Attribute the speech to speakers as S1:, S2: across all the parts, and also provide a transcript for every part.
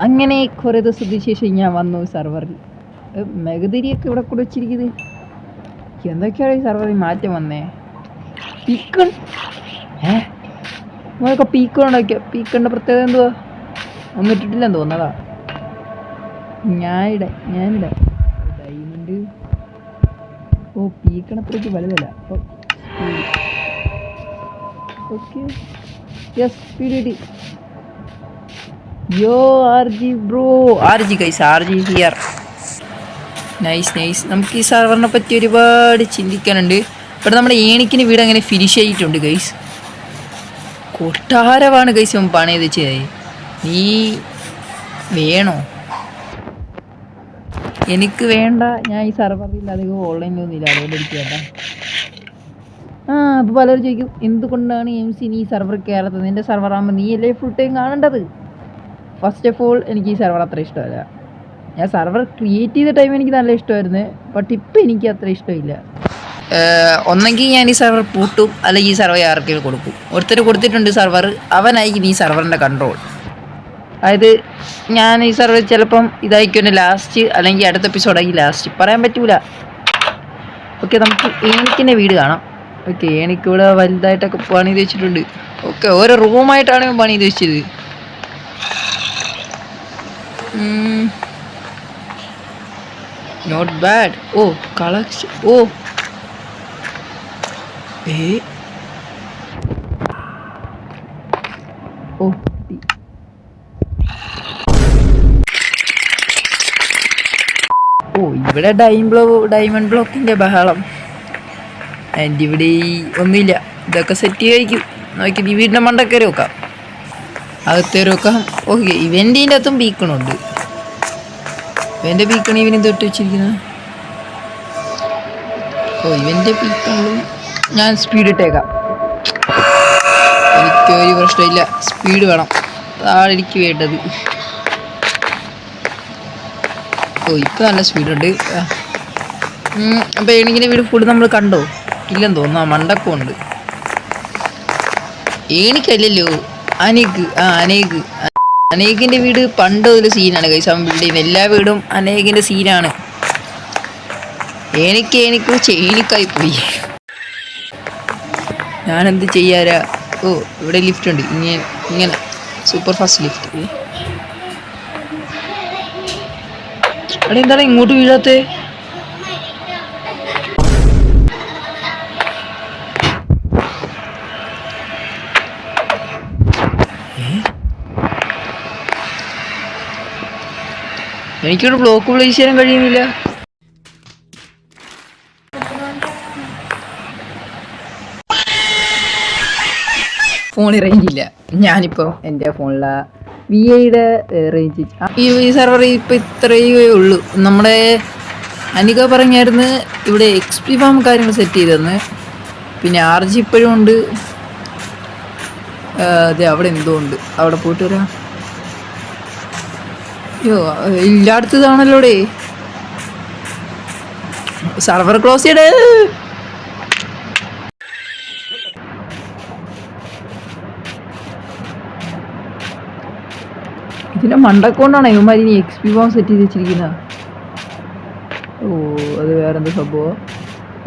S1: അങ്ങനെ കുറേ ദിവസത്തിന് ശേഷം ഞാൻ വന്നു സെർവറിൽ. മെഗതിരിയൊക്കെ ഇവിടെ കൂടെ വെച്ചിരിക്കുന്നത് എന്തൊക്കെയാണ് ഈ സെർവറിൽ മാറ്റം വന്നേ? പീക്കൺ ഏ? പീക്കൺ ഉണ്ടാക്കിയ? പീക്കണിന്റെ പ്രത്യേകത എന്തുവാ? ഒന്നും ഇട്ടിട്ടില്ലെന്ന് തോന്നതാ ഞാനിടെ ഞാനിടെ. ഡയമണ്ട് ഓ പീക്കണത്രയ്ക്ക് വലുതല്ല. ഓക്കെ യെസ് സ്പീഡ് കിട്ടി yo R G bro R G guys are here nice nice നമുക്ക് ഈ സർവറിനെ പറ്റി ഒരുപാട് ചിന്തിക്കാനുണ്ട്. ഇവിടെ നമ്മുടെ ഏണിക്കിന് വീട് അങ്ങനെ ഫിനിഷ് ആയിട്ടുണ്ട് ഗൈസ് കൊട്ടാരമാണ് ഗൈസ് അവൻ പണിയത് വെച്ചത് നീ വേണോ? എനിക്ക് വേണ്ട. ഞാൻ ഈ സർവറിൽ അധികം ഓൺലൈനിലൊന്നും ഇല്ല. അതുകൊണ്ട് എനിക്ക് വേണ്ട. ആ അപ്പോൾ പലരും ചോദിക്കും എന്തുകൊണ്ടാണ് എം സി നീ സർവർ കയറാത്തത് നിന്റെ സർവർ ആകുമ്പോൾ നീ അല്ലേ ഫുൾ ടൈം കാണേണ്ടത്? ഫസ്റ്റ് ഓഫ് ഓൾ എനിക്ക് ഈ സെർവർ അത്ര ഇഷ്ടമല്ല. ഞാൻ സെർവർ ക്രിയേറ്റ് ചെയ്ത ടൈം എനിക്ക് നല്ല ഇഷ്ടമായിരുന്നു ബട്ട് ഇപ്പം എനിക്ക് അത്ര ഇഷ്ടമില്ല. ഒന്നെങ്കിൽ ഞാൻ ഈ സെർവർ പൂട്ടും അല്ലെങ്കിൽ ഈ സെർവർ ആർക്കെങ്കിലും കൊടുക്കും. ഒരുത്തർ കൊടുത്തിട്ടുണ്ട് സെർവർ അവനായിരിക്കും ഈ സെർവറിന്റെ കൺട്രോൾ അതായത് ഞാൻ ഈ സെർവർ ചിലപ്പം ഇതായിരിക്കും ലാസ്റ്റ് അല്ലെങ്കിൽ അടുത്ത എപ്പിസോഡായി ലാസ്റ്റ് പറയാൻ പറ്റൂല. ഓക്കെ നമുക്ക് ഏണിക്കിന്റെ വീട് കാണാം. ഓക്കെ ഏണിക്ക് ഇവിടെ വലുതായിട്ടൊക്കെ പണി വെച്ചിട്ടുണ്ട്. ഓക്കെ ഓരോ റൂമായിട്ടാണ് പണിത് പണി വെച്ചത്. നോട്ട് ബാഡ് ഓ കളക്ഷൻ ഓ ഏ ഓ കിട്ടി. ഓ ഇവിടെ ഡൈം ബ്ലോ ഡയമണ്ട് ബ്ലോക്കിന്റെ ബഹളം. എന്റെ ഇവിടെ ഈ ഒന്നുമില്ല. ഇതൊക്കെ സെറ്റ് കഴിക്കും നോക്കി ഈ വീടിന്റെ മണ്ടക്കറി വെക്കാം. അകത്തേറി വെക്കാം ഓക്കെ ഇവന്റെ അകത്തും ബീക്കണുണ്ട് ഇവന്റെ ബീക്കൺ ഇവന് തൊട്ട് വെച്ചിരിക്കുന്നത് ഓ ഇവന്റെ ബീക്കണിലും ഞാൻ സ്പീഡ് ഇട്ടേക്കാം. എനിക്ക് ഒരു പ്രശ്നമില്ല. സ്പീഡ് വേണം. അതാണ് എനിക്ക് വേണ്ടത്. ഓ ഇപ്പം നല്ല സ്പീഡുണ്ട് അപ്പോൾ എനിക്കിന്റെ വീട് ഫുഡ് നമ്മൾ കണ്ടോ? ഇല്ലെന്ന് തോന്നുന്നു. ആ മണ്ടക്കമുണ്ട് ഏണിക്കല്ലല്ലോ അനേക് ആ അനേക് അനേകിന്റെ വീട് പണ്ട് ഒരു സീനാണ് കൈസ് അവൻ ബിൽഡ് ചെയ്യുന്ന എല്ലാ വീടും അനേകിന്റെ സീനാണ്. എനിക്ക് എനിക്ക് ചെയിനിക്കായി പോയി. ഞാനെന്ത് ചെയ്യാരാ ഓ ഇവിടെ ലിഫ്റ്റ് ഉണ്ട്. ഇങ്ങനെ ഇങ്ങനെ. സൂപ്പർ ഫാസ്റ്റ് ലിഫ്റ്റ് അവിടെ എന്താണ് ഇങ്ങോട്ട് വീഴാത്തേ? എനിക്കൊരു ബ്ലോക്ക് പ്ലേസ് ചെയ്യാൻ കഴിയുന്നില്ല. ഫോണിൽ റേഞ്ച് ഇല്ല. ഞാനിപ്പോൾ എന്റെ ഫോണിലെ വി ഐയുടെ റേഞ്ച് ഈ സെർവർ ഇപ്പം ഇത്രയേ ഉള്ളൂ. നമ്മുടെ അനിക പറഞ്ഞായിരുന്നു ഇവിടെ എക്സ് പി ഫാം കാര്യങ്ങൾ സെറ്റ് ചെയ്തെന്ന് പിന്നെ ആർ ജി ഇപ്പോഴും ഉണ്ട്. അതെ അവിടെ എന്തോ ഉണ്ട്. അവിടെ പോയിട്ട് വരാം. അയ്യോ എല്ലായിടത്തതാണല്ലോടേ സർവർ ക്ലോസ് ചെയ്യടേ. ഇതിന്റെ മണ്ടക്കൊണ്ടാണ് ഇവന്മാർ ഇനി ഫോം സെറ്റ് ചെയ്ത് വെച്ചിരിക്കുന്നത്. ഓ അത് വേറെന്താ സംഭവം?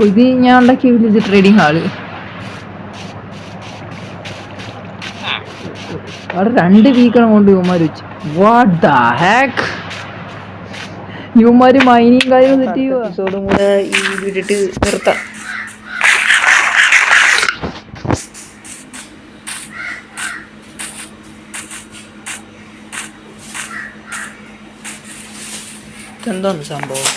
S1: ഇത് ഞാൻ ഉണ്ടാക്കിയ വിളിച്ച് ട്രേഡിംഗ് ഹാൾ. അവിടെ രണ്ട് വീക്കണം കൊണ്ട് ഇവന്മാർ വെച്ചു. വാട്ട് ദ ഹാക്ക് ഇവന്മാര് മൈനിങ് കാര്യം സെറ്റ് എപ്പിസോഡും കൂടെ ഈ വീട്ടിട്ട് നിർത്താം. എന്താണ് സംഭവം?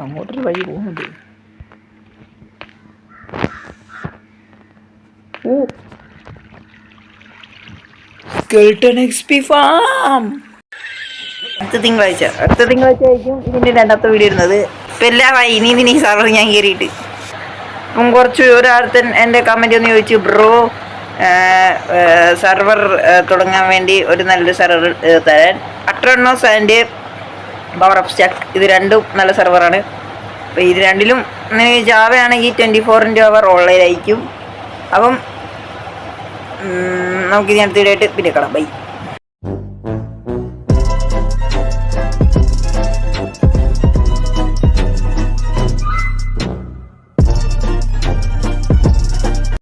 S1: അങ്ങോട്ടൊരു വഴി പോകുന്നുണ്ട്. ഓ സ്കെൽട്ടൺ എക്സ്പി ഫാം. അടുത്ത തിങ്കളാഴ്ച. അടുത്ത തിങ്കളാഴ്ച ആയിരിക്കും ഇതിന്റെ രണ്ടാമത്തെ വീഡിയോ ഇരുന്നത് ഇപ്പം എല്ലാമായി ഇനി ഇതിന് ഈ സർവർ ഞാൻ കയറിയിട്ട്. അപ്പം കുറച്ച് ഒരാൾത്തൻ എന്റെ കമന്റ് ഒന്ന് ചോദിച്ചു ബ്രോ സർവർ തുടങ്ങാൻ വേണ്ടി ഒരു നല്ലൊരു സർവർ തരാൻ. അട്രോണോസ് ആൻഡ് പവർ ഓഫ് സ്റ്റാക്ക് ഇത് രണ്ടും നല്ല സർവറാണ് അപ്പോൾ ഇത് രണ്ടിലും ജാവയാണെങ്കിൽ ട്വന്റി ഫോർ ഇന്റു അവർ ഓൺലൈനായിരിക്കും അപ്പം
S2: ഉം, നമുക്ക് ഇനി അടുത്ത വീഡിയോ പിന്നെ കാണാം. ബൈ